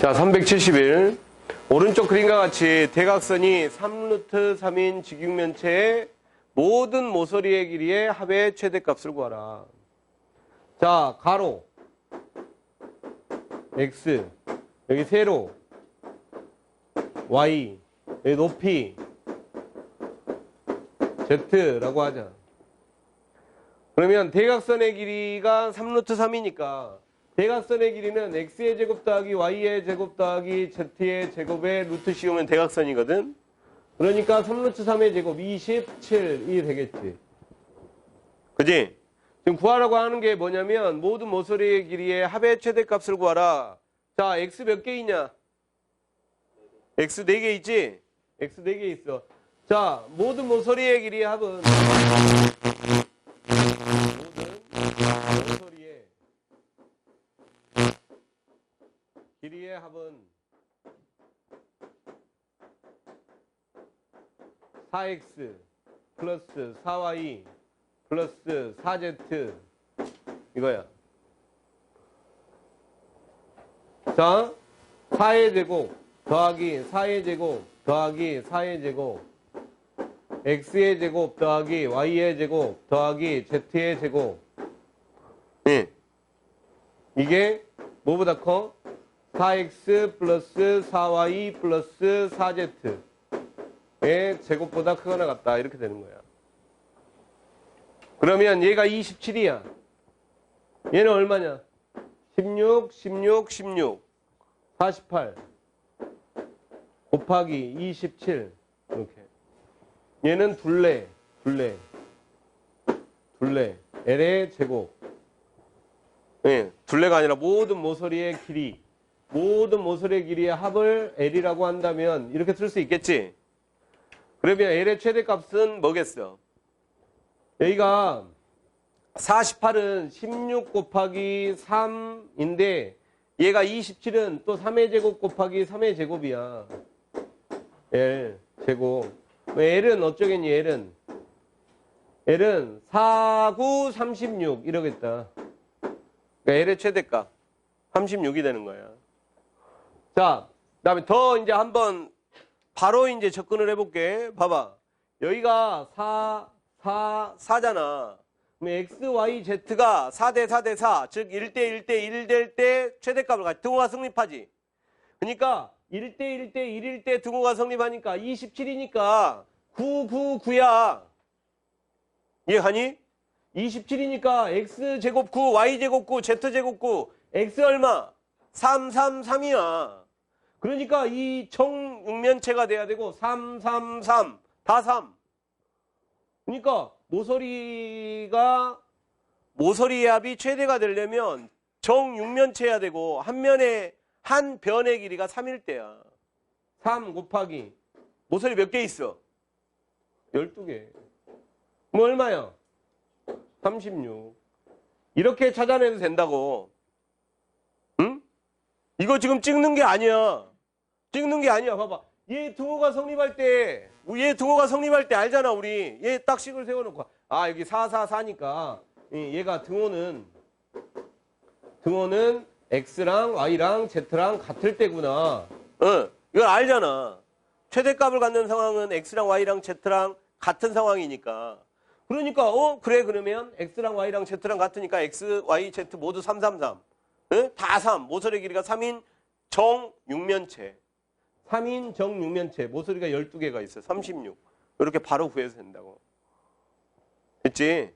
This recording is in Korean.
자, 371. 오른쪽 그림과 같이 대각선이 3루트 3인 직육면체의 모든 모서리의 길이의 합의 최대값을 구하라. 자, 가로. x. 여기 세로. y. 여기 높이. z라고 하자. 그러면 대각선의 길이가 3루트 3이니까 대각선의 길이는 x의 제곱 더하기 y의 제곱 더하기 z의 제곱에 루트 씌우면 대각선이거든. 그러니까 3루트 3의 제곱 27이 되겠지. 그지? 지금 구하라고 하는 게 뭐냐면 모든 모서리의 길이의 합의 최대값을 구하라. 자, x 몇 개이냐? x 4개 있지? x 4개 있어. 자, 모든 모서리의 길이의 합은 모든 모서리의 길이의 합은 4x 플러스 4y 플러스 4z 이거야. 자, 4의 제곱 더하기 4의 제곱 더하기 4의 제곱 x의 제곱 더하기 y의 제곱 더하기 z의 제곱 예. 이게 뭐보다 커? 4x 플러스 4y 플러스 4z의 제곱보다 크거나 같다. 이렇게 되는 거야. 그러면 얘가 27이야. 얘는 얼마냐? 16, 16, 16 48 곱하기 27 이렇게. 얘는 둘레 둘레. 둘레. L의 제곱. 예, 둘레가 아니라 모든 모서리의 길이 모든 모서리의 길이의 합을 L이라고 한다면 이렇게 쓸 수 있겠지 그러면 L의 최대값은 뭐겠어 여기가 48은 16 곱하기 3인데 얘가 27은 또 3의 제곱 곱하기 3의 제곱이야. L 제곱. 왜 L은 어쩌겠니? L은 L은 4, 9, 36 이러겠다. 그러니까 L의 최대값 36이 되는 거야. 자, 그다음에 더 이제 한번 바로 이제 접근을 해볼게. 봐봐. 여기가 4, 4, 4잖아. 그럼 x, y, z가 4대 4대 4, 즉 1대 1대 1 될 때 최대값을 가지. 등호가 성립하지. 그러니까 1대 1대 1일 때 등호가 성립하니까 27이니까 9, 9, 9야. 이해하니? 27이니까 x 제곱 9, y 제곱 9, z 제곱 9, x 얼마? 3, 3, 3이야. 그러니까 이 정육면체가 돼야 되고 3, 3, 3, 다 3. 그러니까 모서리가 모서리의 합이 최대가 되려면 정육면체야 되고 한 면에 한 변의 길이가 3일 때야. 3 곱하기 모서리 몇 개 있어? 12개. 뭐 얼마야? 36. 이렇게 찾아내도 된다고. 응? 이거 지금 찍는 게 아니야. 찍는 게 아니야. 봐봐. 얘 등호가 성립할 때, 얘 등호가 성립할 때 알잖아, 우리. 얘 딱 식을 세워놓고. 아, 여기 4, 4, 4니까. 얘가 등호는, 등호는 X랑 Y랑 Z랑 같을 때구나. 어, 이걸 알잖아. 최대값을 갖는 상황은 X랑 Y랑 Z랑 같은 상황이니까. 그러니까, 어, 그래, 그러면 X랑 Y랑 Z랑 같으니까 X, Y, Z 모두 3, 3, 3. 응? 다 3. 모서리 길이가 3인 정육면체. 3인 정육면체. 모서리가 12개가 있어. 36. 이렇게 바로 구해서 된다고. 됐지?